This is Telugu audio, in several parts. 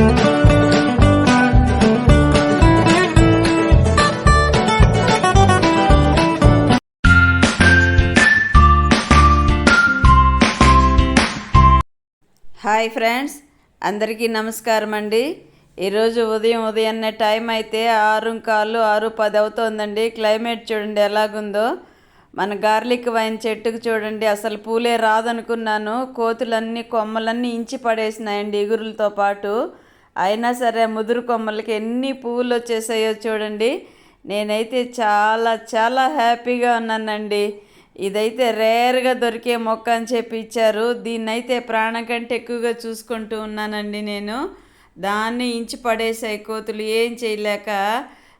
హాయ్ ఫ్రెండ్స్ అందరికీ నమస్కారం అండి. ఈరోజు ఉదయం ఉదయాన్నే టైం అయితే ఆరు కాళ్ళు ఆరు పది అవుతోందండి. క్లైమేట్ చూడండి ఎలాగుందో. మన గార్లిక్ వైన్ చెట్టుకు చూడండి అసలు పూలే రాదనుకున్నాను. కోతులన్నీ కొమ్మలన్నీ ఇంచి పడేసినాయండి ఎగురులతో పాటు. అయినా సరే ముదురు కొమ్మలకి ఎన్ని పువ్వులు వచ్చేసాయో చూడండి. నేనైతే చాలా చాలా హ్యాపీగా ఉన్నానండి. ఇదైతే రేర్గా దొరికే మొక్క అని చెప్పి ఇచ్చారు. దీన్నైతే ప్రాణం కంటే ఎక్కువగా చూసుకుంటూ ఉన్నానండి నేను. దాన్ని ఇంచి పడేసాయి కోతులు ఏం చేయలేక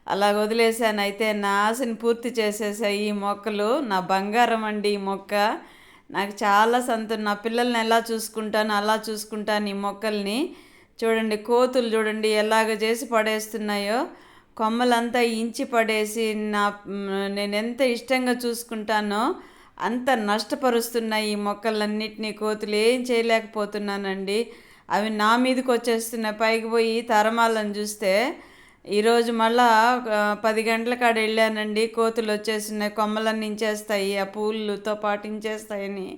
అలా వదిలేసాను. అయితే నా ఆశని పూర్తి చేసేసాయి ఈ మొక్కలు. నా బంగారం అండి ఈ మొక్క. నాకు చాలా సంతోషం. నా పిల్లల్ని ఎలా చూసుకుంటాను అలా చూసుకుంటాను ఈ మొక్కల్ని. చూడండి కోతులు చూడండి ఎలాగ చేసి పడేస్తున్నాయో. కొమ్మలంతా ఇంచి పడేసి నా నేను ఎంత ఇష్టంగా చూసుకుంటానో అంత నష్టపరుస్తున్నాయి ఈ మొక్కలన్నిటినీ. కోతులు ఏం చేయలేకపోతున్నానండి. అవి నా మీదకి వచ్చేస్తున్నాయి. పైకి పోయి తరమాలని చూస్తే ఈరోజు మళ్ళా పది గంటల కాడ వెళ్ళానండి. కోతులు వచ్చేస్తున్నాయి కొమ్మలన్నీ ఇంచేస్తాయి ఆ పూలతో పాటు ఇంచేస్తాయని.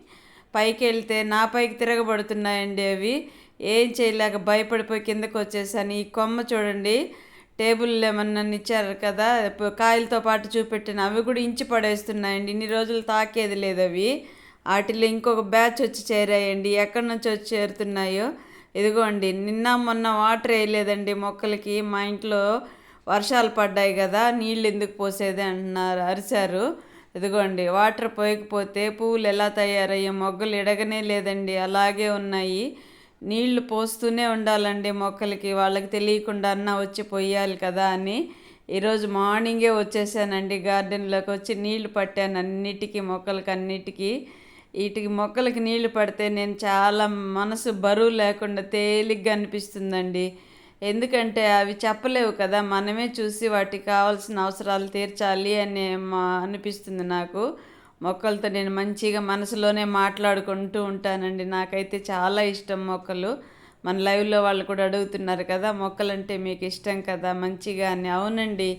పైకి వెళ్తే నా పైకి తిరగబడుతున్నాయండి అవి. ఏం చేయలేక భయపడిపోయి కిందకు వచ్చేసాను. ఈ కొమ్మ చూడండి టేబుల్ ఏమన్నా ఇచ్చారు కదా కాయలతో పాటు చూపెట్టిన అవి కూడా ఇంచి పడేస్తున్నాయండి. ఇన్ని రోజులు తాకేది లేదు అవి. వాటిలో ఇంకొక బ్యాచ్ వచ్చి చేరాయండి. ఎక్కడి నుంచి వచ్చి చేరుతున్నాయో? ఇదిగోండి నిన్న మొన్న వాటర్ వేయలేదండి మొక్కలకి. మా ఇంట్లో వర్షాలు పడ్డాయి కదా నీళ్ళు ఎందుకు పోసేది అంటున్నారు అరిచారు ఇదిగోండి వాటర్ పోయకపోతే పువ్వులు ఎలా తయారయ్యే మొగ్గలు ఎడగనే లేదండి. అలాగే ఉన్నాయి. నీళ్ళు పోస్తూనే ఉండాలండి మొక్కలకి. వాళ్ళకి తెలియకుండా అన్న వచ్చి పొయ్యాలి కదా అని. ఈరోజు మార్నింగే వచ్చేసానండి గార్డెన్లోకి వచ్చి నీళ్ళు పట్టాను అన్నిటికీ మొక్కలకి అన్నిటికీ. వీటికి మొక్కలకి నీళ్ళు పడితే నేను చాలా మనసు బరువు లేకుండా తేలిగ్గా అనిపిస్తుందండి. ఎందుకంటే అవి చెప్పలేవు కదా మనమే చూసి వాటికి కావాల్సిన అవసరాలు తీర్చాలి అని అనిపిస్తుంది నాకు. మొక్కలతో నేను మంచిగా మనసులోనే మాట్లాడుకుంటూ ఉంటానండి. నాకైతే చాలా ఇష్టం మొక్కలు. మన లైవ్లో వాళ్ళు కూడా అడుగుతున్నారు కదా మొక్కలంటే మీకు ఇష్టం కదా మంచిగా అని. అవునండి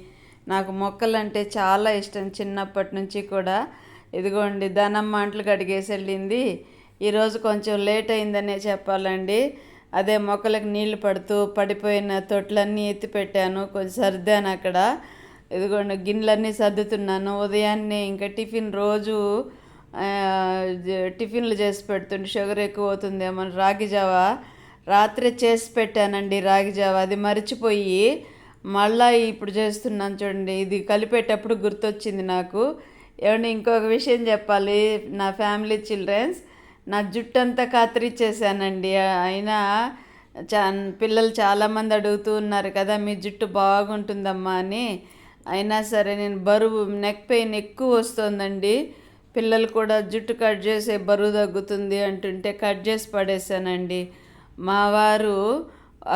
నాకు మొక్కలంటే చాలా ఇష్టం చిన్నప్పటి నుంచి కూడా. ఇదిగోండి ధనమ్మ అంట్లు కడిగేసి వెళ్ళింది. ఈరోజు కొంచెం లేట్ అయిందనే చెప్పాలండి. అదే మొక్కలకు నీళ్ళు పడుతూ పడిపోయిన తొట్లన్నీ ఎత్తి పెట్టాను. కొంచెం సర్దాను అక్కడ. ఇదిగోండి గిన్నెలన్నీ సర్దుతున్నాను. ఉదయాన్నే ఇంకా టిఫిన్ రోజు టిఫిన్లు చేసి పెడుతుండే. షుగర్ ఎక్కువ అవుతుందేమో రాగి జావ. రాత్రి చేసి పెట్టానండి రాగి జావ. అది మర్చిపోయి మళ్ళీ ఇప్పుడు చేస్తున్నాను చూడండి. ఇది కలిపేటప్పుడు గుర్తొచ్చింది నాకు. ఏమండి ఇంకొక విషయం చెప్పాలి. నా ఫ్యామిలీ చిల్డ్రన్స్ నా జుట్టు అంతా కత్తిరించేసానండి అయినా చా పిల్లలు చాలామంది అడుగుతూ ఉన్నారు కదా మీ జుట్టు బాగుంటుందమ్మా అని. అయినా సరే నేను బరువు నెక్ పెయిన్ ఎక్కువ వస్తుందండి. పిల్లలు కూడా జుట్టు కట్ చేసే బరువు తగ్గుతుంది అంటుంటే కట్ చేసి పడేసానండి మా వారు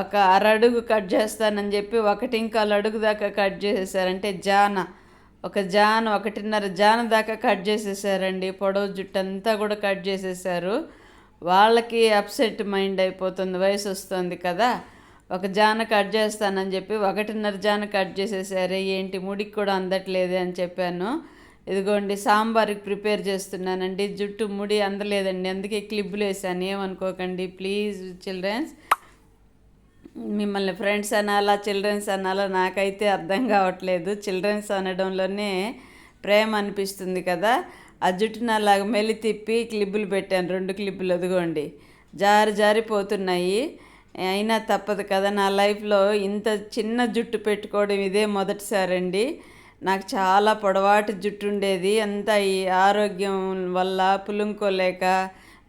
ఒక అరడుగు కట్ చేస్తానని చెప్పి ఒకటి ఇంకా అడుగు దాకా కట్ చేసేసారంటే జాన. ఒక జాన ఒకటిన్నర జాన దాకా కట్ చేసేసారండి. పొడవు జుట్టు అంతా కూడా కట్ చేసేసారు. వాళ్ళకి అప్సెట్ మైండ్ అయిపోతుంది వయసు వస్తుంది కదా. ఒక జాన కట్ చేస్తానని చెప్పి ఒకటిన్నర జాన కట్ చేసేసారే. ఏంటి ముడికి కూడా అందట్లేదు అని చెప్పాను. ఇదిగోండి సాంబార్కి ప్రిపేర్ చేస్తున్నానండి. జుట్టు ముడి అందలేదండి. అందుకే క్లిబ్బులు వేసాను. ఏమనుకోకండి ప్లీజ్ చిల్డ్రన్స్. మిమ్మల్ని ఫ్రెండ్స్ అనాలా చిల్డ్రన్స్ అనాలా నాకైతే అర్థం కావట్లేదు. చిల్డ్రన్స్ అనడంలోనే ప్రేమ అనిపిస్తుంది కదా. ఆ జుట్టును అలాగ మెల్లి తిప్పి క్లిబ్బులు పెట్టాను. రెండు క్లిబ్బులు అదిగోండి. జారి జారిపోతున్నాయి అయినా తప్పదు కదా నా లైఫ్లో ఇంత చిన్న జుట్టు పెట్టుకోవడం ఇదే మొదటిసారండి. నాకు చాలా పొడవాటి జుట్టు ఉండేది అంతా ఈ ఆరోగ్యం వల్ల పులుంకోలేక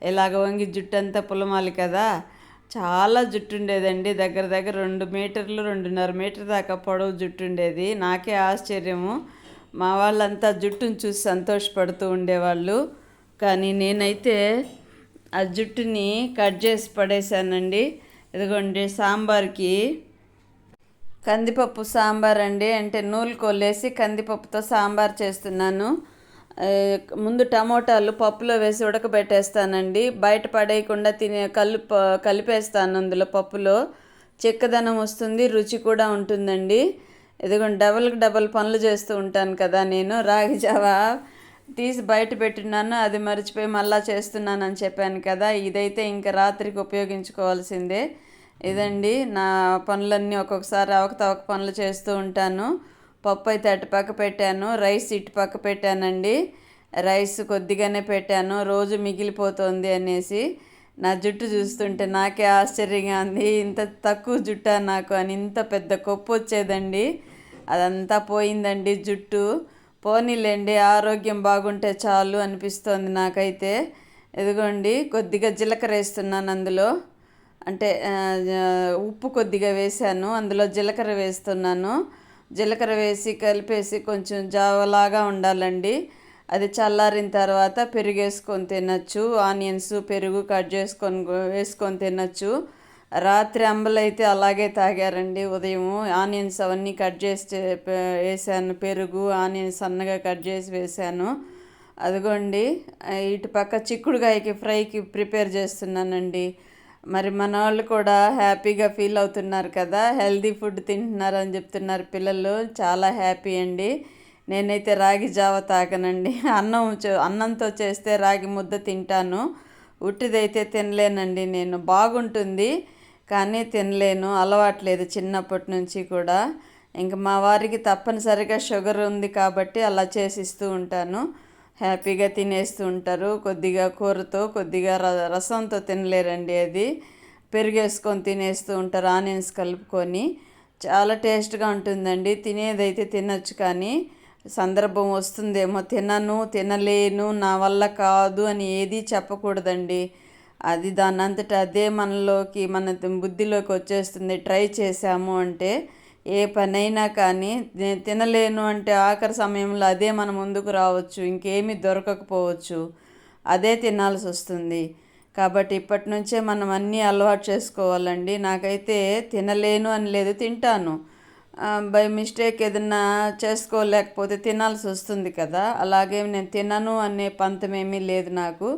ఇలాగ వంగి జుట్టు అంతా పులమాలి కదా. చాలా జుట్టు ఉండేదండి దగ్గర దగ్గర రెండు మీటర్లు రెండున్నర మీటర్ దాకా పొడవు జుట్టు ఉండేది నాకే ఆశ్చర్యము. మా వాళ్ళంతా జుట్టును చూసి సంతోషపడుతూ ఉండేవాళ్ళు. కానీ నేనైతే ఆ జుట్టుని కట్ చేసి పడేశానండి. ఇదిగోండి సాంబార్కి కందిపప్పు సాంబార్ అండి అంటే నూలు కొల్లేసి కందిపప్పుతో సాంబార్ చేస్తున్నాను. ముందు టమోటాలు పప్పులో వేసి ఉడకబెట్టేస్తానండి. బయట పడేయకుండా తినే కలు కలిపేస్తాను అందులో పప్పులో. చిక్కదనం వస్తుంది రుచి కూడా ఉంటుందండి. ఇదిగోండి డబల్కి డబల్ పనులు చేస్తూ ఉంటాను కదా నేను. రాగి జావా తీసి బయట పెట్టినాను అది మర్చిపోయి మళ్ళా చేస్తున్నాను అని చెప్పాను కదా. ఇదైతే ఇంకా రాత్రికి ఉపయోగించుకోవాల్సిందే. ఇదండి నా పనులన్నీ ఒక్కొక్కసారి అవకతవక పనులు చేస్తూ ఉంటాను. పప్పు అయితే అటు పక్క పెట్టాను రైస్ ఇటు పక్క పెట్టానండి. రైస్ కొద్దిగానే పెట్టాను రోజు మిగిలిపోతుంది అనేసి. నా జుట్టు చూస్తుంటే నాకే ఆశ్చర్యంగా ఉంది. ఇంత తక్కువ జుట్ట నాకు అని ఇంత పెద్ద కొప్పు వచ్చేదండి. అదంతా పోయిందండి జుట్టు. పోనీలేండి ఆరోగ్యం బాగుంటే చాలు అనిపిస్తోంది నాకైతే. ఇదిగోండి కొద్దిగా జీలకర్ర వేస్తున్నాను అందులో. అంటే ఉప్పు కొద్దిగా వేసాను అందులో జీలకర్ర వేస్తున్నాను. జీలకర్ర వేసి కలిపేసి కొంచెం జావలాగా ఉండాలండి. అది చల్లారిన తర్వాత పెరుగు వేసుకొని తినచ్చు. ఆనియన్స్ పెరుగు కట్ చేసుకొని వేసుకొని తినచ్చు. రాత్రి అంబలైతే అలాగే తాగారండి ఉదయం. ఆనియన్స్ అవన్నీ కట్ చేసి వేసాను. పెరుగు ఆనియన్స్ సన్నగా కట్ చేసి వేసాను. అదిగోండి ఇటు పక్క చిక్కుడుకాయకి ఫ్రైకి ప్రిపేర్ చేస్తున్నానండి. మరి మన వాళ్ళు కూడా హ్యాపీగా ఫీల్ అవుతున్నారు కదా. హెల్దీ ఫుడ్ తింటున్నారు అని చెప్తున్నారు పిల్లలు. చాలా హ్యాపీ అండి. నేనైతే రాగి జావ తాగనండి. అన్నం అన్నంతో చేస్తే రాగి ముద్ద తింటాను. ఉట్టిదైతే తినలేనండి నేను. బాగుంటుంది కానీ తినలేను. అలవాట్లేదు చిన్నప్పటి నుంచి కూడా. ఇంక మా వారికి తప్పనిసరిగా షుగర్ ఉంది కాబట్టి అలా చేసిస్తూ ఉంటాను. హ్యాపీగా తినేస్తూ ఉంటారు. కొద్దిగా కూరతో కొద్దిగా రసంతో తినలేరండి అది. పెరిగేసుకొని తినేస్తూ ఉంటారు ఆనియన్స్ కలుపుకొని. చాలా టేస్ట్గా ఉంటుందండి. తినేదైతే తినొచ్చు కానీ సందర్భం వస్తుందేమో తినను తినలేను నా వల్ల కాదు అని ఏది చెప్పకూడదండి. అది దాని అంతటా అదే మనలోకి మన బుద్ధిలోకి వచ్చేస్తుంది. ట్రై చేసాము అంటే ఏ పనైనా కానీ నేను తినలేను అంటే ఆఖరి సమయంలో అదే మన ముందుకు రావచ్చు ఇంకేమీ దొరకకపోవచ్చు. అదే తినాల్సి వస్తుంది. కాబట్టి ఇప్పటి నుంచే మనం అన్నీ అలవాటు చేసుకోవాలండి. నాకైతే తినలేను అని లేదు తింటాను. బై మిస్టేక్ ఏదన్నా చేసుకోలేకపోతే తినాల్సి వస్తుంది కదా. అలాగే నేను తినను అనే పంతమేమీ లేదు నాకు.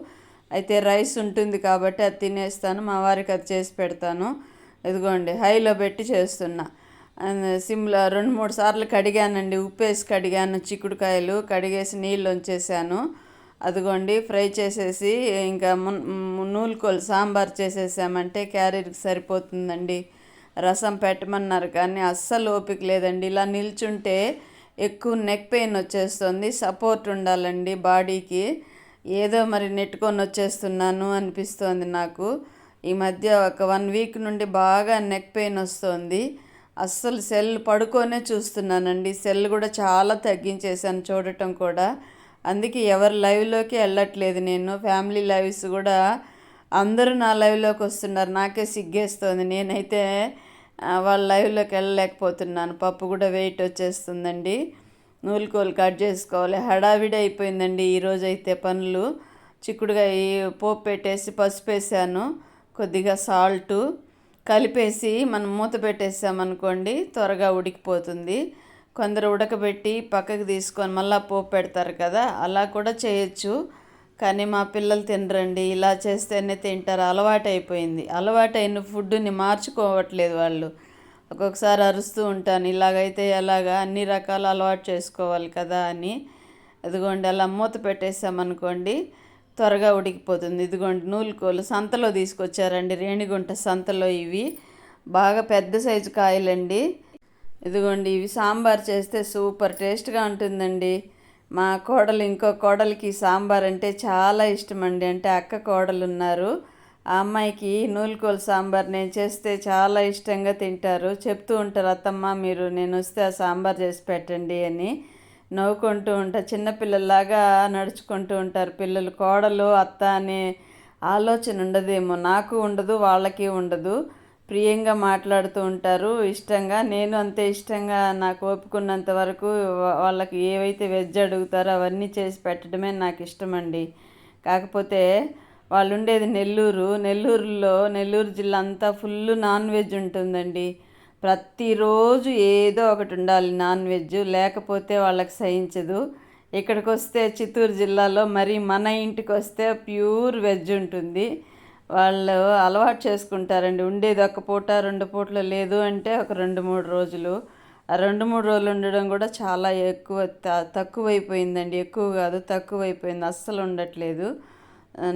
అయితే రైస్ ఉంటుంది కాబట్టి అది తినేస్తాను మా వారికి అది చేసి పెడతాను. ఇదిగోండి హైలో పెట్టి చేస్తున్నా. సిమ్లో రెండు మూడు సార్లు కడిగానండి. ఉప్పేసి కడిగాను చిక్కుడుకాయలు కడిగేసి నీళ్ళు ఉంచేసాను. అదిగోండి ఫ్రై చేసేసి ఇంకా నూలుకోలు సాంబార్ చేసేసామంటే క్యారీర్కి సరిపోతుందండి. రసం పెట్టమన్నారు కానీ అస్సలు ఓపిక లేదండి. ఇలా నిల్చుంటే ఎక్కువ నెక్ పెయిన్ వచ్చేస్తుంది సపోర్ట్ ఉండాలండి బాడీకి. ఏదో మరి నెట్టుకొని వచ్చేస్తున్నాను అనిపిస్తోంది నాకు. ఈ మధ్య ఒక వన్ వీక్ నుండి బాగా నెక్ పెయిన్ వస్తుంది. అస్సలు సెల్ పడుకొనే చూస్తున్నానండి. సెల్ కూడా చాలా తగ్గించేసాను చూడటం కూడా. అందుకే ఎవరి లైవ్లోకి వెళ్ళట్లేదు నేను. ఫ్యామిలీ లైవ్స్ కూడా అందరూ నా లైవ్లోకి వస్తున్నారు. నాకే సిగ్గేస్తుంది. నేనైతే వాళ్ళ లైవ్లోకి వెళ్ళలేకపోతున్నాను. పప్పు కూడా వెయిట్ వచ్చేస్తుందండి. నూలుకోలు కట్ చేసుకోవాలి. హడావిడి అయిపోయిందండి ఈరోజు అయితే పనులు. చిక్కుడుగా పోపు పెట్టేసి పసుపు వేసాను కొద్దిగా సాల్టు. కలిపేసి మనం మూత పెట్టేసామనుకోండి త్వరగా ఉడికిపోతుంది. కొందరు ఉడకబెట్టి పక్కకు తీసుకొని మళ్ళీ పోపు పెడతారు కదా అలా కూడా చేయొచ్చు. కానీ మా పిల్లలు తినరండి. ఇలా చేస్తేనే తింటారు. అలవాటైపోయింది. అలవాటైన ఫుడ్ని మార్చుకోవట్లేదు వాళ్ళు. ఒక్కొక్కసారి అరుస్తూ ఉంటాను. ఇలాగైతే ఎలాగా అన్ని రకాల అలవాటు చేసుకోవాలి కదా అని. అదిగోండి అలా మూత పెట్టేసామనుకోండి త్వరగా ఉడికిపోతుంది. ఇదిగోండి నూలుకోలు సంతలో తీసుకొచ్చారండి. రేణిగుంట సంతలో ఇవి. బాగా పెద్ద సైజు కాయలండి. ఇదిగోండి ఇవి సాంబార్ చేస్తే సూపర్ టేస్ట్గా ఉంటుందండి. మా కోడలు ఇంకో కోడలికి సాంబార్ అంటే చాలా ఇష్టం అండి అంటే అక్క కోడలు ఉన్నారు. ఆ అమ్మాయికి నూలుకోలు సాంబార్ నేను చేస్తే చాలా ఇష్టంగా తింటారు. చెప్తూ ఉంటారు అత్తమ్మ మీరు నేను వస్తే ఆ సాంబార్ చేసి పెట్టండి అని. నవ్వుకుంటూ ఉంటారు. చిన్నపిల్లల్లాగా నడుచుకుంటూ ఉంటారు పిల్లలు. కోడలు అత్త అనే ఆలోచన ఉండదేమో. నాకు ఉండదు వాళ్ళకి ఉండదు. ప్రియంగా మాట్లాడుతూ ఉంటారు. ఇష్టంగా నేను అంతే ఇష్టంగా నాకు ఒప్పుకున్నంత వరకు వాళ్ళకి ఏవైతే వెజ్ అడుగుతారో అవన్నీ చేసి పెట్టడమే నాకు ఇష్టమండి. కాకపోతే వాళ్ళు ఉండేది నెల్లూరు. నెల్లూరులో నెల్లూరు జిల్లా అంతా ఫుల్ నాన్ వెజ్ ఉంటుందండి. ప్రతిరోజు ఏదో ఒకటి ఉండాలి. నాన్ వెజ్ లేకపోతే వాళ్ళకి సహించదు. ఇక్కడికి వస్తే చిత్తూరు జిల్లాలో మరి మన ఇంటికి వస్తే ప్యూర్ వెజ్ ఉంటుంది. వాళ్ళు అలవాటు చేసుకుంటారండి. ఉండేది ఒక పూట రెండు పూటలు లేదు అంటే ఒక రెండు మూడు రోజులు. ఆ రెండు మూడు రోజులు ఉండడం కూడా చాలా ఎక్కువ తక్కువైపోయిందండి. ఎక్కువ కాదు తక్కువైపోయింది. అస్సలు ఉండట్లేదు.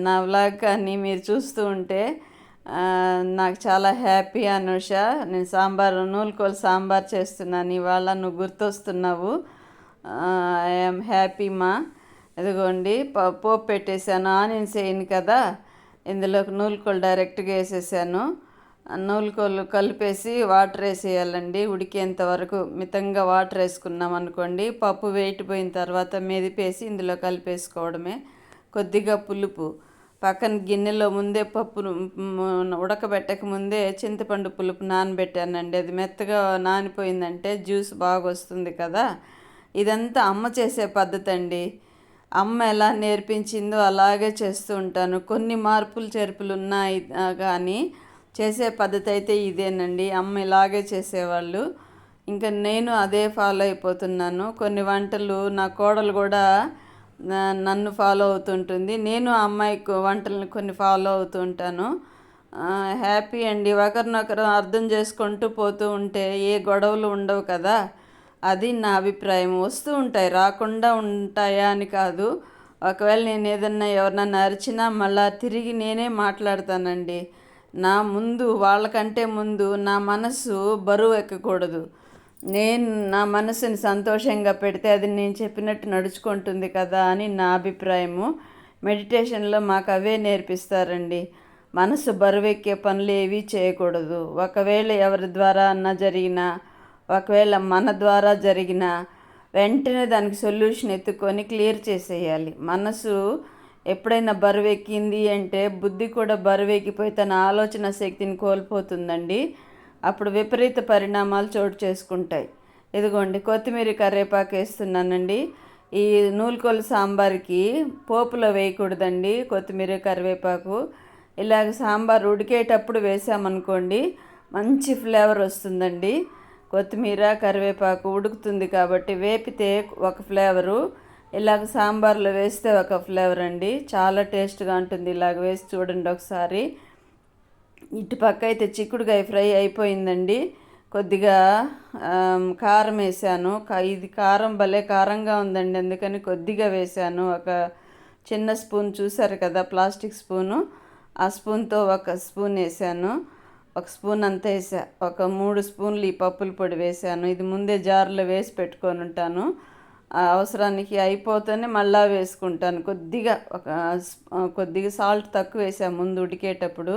నా వ్లాగ్ కానీ మీరు చూస్తూ ఉంటే నాకు చాలా హ్యాపీ అనుష. నేను సాంబార్ నూలుకోలు సాంబార్ చేస్తున్నాను. ఇవాళ నువ్వు గుర్తొస్తున్నావు. ఐఎమ్ హ్యాపీ మా. ఇదిగోండి పోపు పెట్టేశాను. ఆనియన్స్ వేయను కదా. ఇందులోకి నూలుకోలు డైరెక్ట్గా వేసేసాను. నూలుకోలు కలిపేసి వాటర్ వేసేయాలండి. ఉడికేంత వరకు మితంగా వాటర్ వేసుకున్నాం అనుకోండి. పప్పు పోయిన తర్వాత మెదిపేసి ఇందులో కలిపేసుకోవడమే. కొద్దిగా పులుపు. పక్కన గిన్నెలో ముందే పప్పు ఉడకబెట్టక ముందే చింతపండు పులుపు నానబెట్టానండి. అది మెత్తగా నానిపోయిందంటే జ్యూస్ బాగా వస్తుంది కదా. ఇదంతా అమ్మ చేసే పద్ధతి అండి అమ్మ ఎలా నేర్పించిందో అలాగే చేస్తూ ఉంటాను. కొన్ని మార్పులు చేర్పులు ఉన్నాయి కానీ చేసే పద్ధతి అయితే ఇదేనండి. అమ్మ ఇలాగే చేసేవాళ్ళు. ఇంకా నేను అదే ఫాలో అయిపోతున్నాను. కొన్ని వంటలు నా కోడలు కూడా నన్ను ఫాలో అవుతుంటుంది. నేను ఆ అమ్మాయికి వంటలను కొన్ని ఫాలో అవుతూ ఉంటాను హ్యాపీ అండి. ఒకరినొకరు అర్థం చేసుకుంటూ పోతూ ఉంటే ఏ గొడవలు ఉండవు కదా. అది నా అభిప్రాయం. వస్తూ ఉంటాయి రాకుండా ఉంటాయా అని కాదు. ఒకవేళ నేను ఏదన్నా ఎవరినన్నా అరిచినా మళ్ళా తిరిగి నేనే మాట్లాడతానండి. నా ముందు వాళ్ళకంటే ముందు నా మనసు బరువు ఎక్కకూడదు. నేను నా మనసుని సంతోషంగా పెడితే అది నేను చెప్పినట్టు నడుచుకుంటుంది కదా అని నా అభిప్రాయము. మెడిటేషన్లో మాకు అవే నేర్పిస్తారండి. మనసు బరువెక్కే పనులు ఏవి చేయకూడదు. ఒకవేళ ఎవరి ద్వారా అన్నా జరిగినా ఒకవేళ మన ద్వారా జరిగిన వెంటనే దానికి సొల్యూషన్ ఎత్తుకొని క్లియర్ చేసేయాలి. మనసు ఎప్పుడైనా బరువెక్కింది అంటే బుద్ధి కూడా బరువెక్కిపోయి తన ఆలోచన శక్తిని కోల్పోతుందండి. అప్పుడు విపరీత పరిణామాలు చోటు చేసుకుంటాయి. ఇదిగోండి కొత్తిమీర కరివేపాకు వేస్తున్నానండి. ఈ నూలుకొల సాంబార్కి పోపులో వేయకూడదండి కొత్తిమీర కరివేపాకు. ఇలాగ సాంబార్ ఉడికేటప్పుడు వేసామనుకోండి మంచి ఫ్లేవర్ వస్తుందండి. కొత్తిమీర కరివేపాకు ఉడుకుతుంది కాబట్టి వేపితే ఒక ఫ్లేవరు. ఇలాగ సాంబార్లో వేస్తే ఒక ఫ్లేవర్ అండి చాలా టేస్ట్గా ఉంటుంది. ఇలాగ వేసి చూడండి ఒకసారి. ఇటు పక్క అయితే చిక్కుడుకాయ ఫ్రై అయిపోయిందండి. కొద్దిగా కారం వేసాను. ఇది కారం భలే కారంగా ఉందండి. అందుకని కొద్దిగా వేసాను. ఒక చిన్న స్పూన్ చూసారు కదా ప్లాస్టిక్ స్పూను. ఆ స్పూన్తో ఒక స్పూన్ వేసాను. ఒక స్పూన్ అంతా వేసా. ఒక మూడు స్పూన్లు ఈ పప్పుల పొడి వేసాను. ఇది ముందే జార్లో వేసి పెట్టుకొని ఉంటాను. అవసరానికి అయిపోతేనే మళ్ళా వేసుకుంటాను. కొద్దిగా ఒక కొద్దిగా సాల్ట్ తక్కువ వేసాను ముందు ఉడికేటప్పుడు.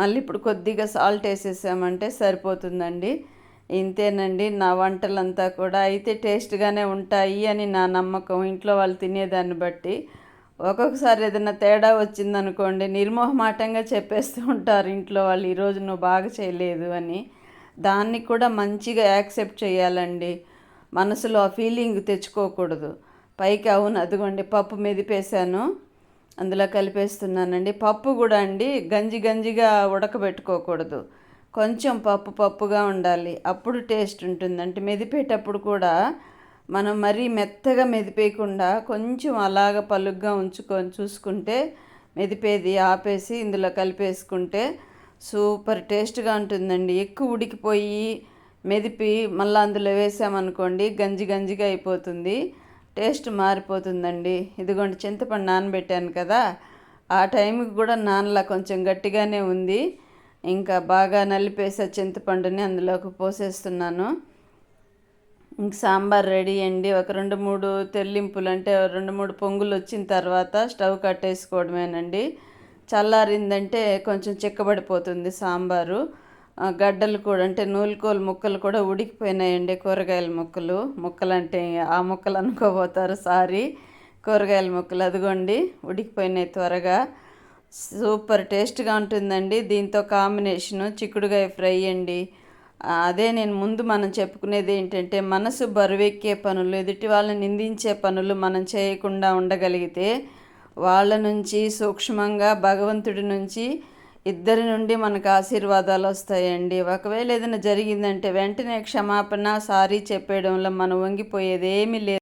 మళ్ళీ ఇప్పుడు కొద్దిగా సాల్ట్ వేసేసామంటే సరిపోతుందండి. ఇంతేనండి నా వంటలంతా కూడా అయితే టేస్ట్గానే ఉంటాయి అని నా నమ్మకం. ఇంట్లో వాళ్ళు తినేదాన్ని బట్టి. ఒక్కొక్కసారి ఏదైనా తేడా వచ్చిందనుకోండి నిర్మోహమాటంగా చెప్పేస్తూ ఉంటారు ఇంట్లో వాళ్ళు ఈరోజు నువ్వు బాగా చేయలేదు అని. దాన్ని కూడా మంచిగా యాక్సెప్ట్ చేయాలండి. మనసులో ఆ ఫీలింగ్ తెచ్చుకోకూడదు. పైకి అవును అదిగోండి పప్పు మెదిపేశాను. అందులో కలిపేస్తున్నానండి. పప్పు కూడా అండి గంజి గంజిగా ఉడకబెట్టుకోకూడదు. కొంచెం పప్పు పప్పుగా ఉండాలి. అప్పుడు టేస్ట్ ఉంటుంది. అంటే మెదిపేటప్పుడు కూడా మనం మరీ మెత్తగా మెదిపేయకుండా కొంచెం అలాగ పలుగ్గా ఉంచుకొని చూసుకుంటే మెదిపేది ఆపేసి ఇందులో కలిపేసుకుంటే సూపర్ టేస్ట్గా ఉంటుందండి. ఎక్కువ ఉడికిపోయి మెదిపి మళ్ళీ అందులో వేసామనుకోండి గంజి గంజిగా అయిపోతుంది. టేస్ట్ మారిపోతుందండి. ఇదిగోండి చింతపండు నానబెట్టాను కదా. ఆ టైంకి కూడా నానలా కొంచెం గట్టిగానే ఉంది. ఇంకా బాగా నలిపేసే చింతపండుని అందులోకి పోసేస్తున్నాను. ఇంక సాంబార్ రెడీ అండి. ఒక రెండు మూడు తెల్లింపులు అంటే రెండు మూడు పొంగులు వచ్చిన తర్వాత స్టవ్ కట్టేసుకోవడమేనండి. చల్లారిందంటే కొంచెం చిక్కబడిపోతుంది సాంబారు. గడ్డలు కూడా అంటే నూలుకోలు ముక్కలు కూడా ఉడికిపోయినాయండి కూరగాయల ముక్కలు. ముక్కలు అంటే ఆ ముక్కలు అనుకోబోతారు సారీ. కూరగాయల ముక్కలు అదిగోండి ఉడికిపోయినాయి త్వరగా. సూపర్ టేస్ట్గా ఉంటుందండి. దీంతో కాంబినేషను చిక్కుడుగాయ ఫ్రై అండి. అదే నేను ముందు మనం చెప్పుకునేది ఏంటంటే మనసు బరువెక్కే పనులు ఎదుటి వాళ్ళని నిందించే పనులు మనం చేయకుండా ఉండగలిగితే వాళ్ళ నుంచి సూక్ష్మంగా భగవంతుడి నుంచి ఇద్దరి నుండి మనకు ఆశీర్వాదాలు వస్తాయండి. ఒకవేళ ఏదైనా జరిగిందంటే వెంటనే క్షమాపణ సారీ చెప్పేయడంలో మనం వంగిపోయేది ఏమీ లేదు.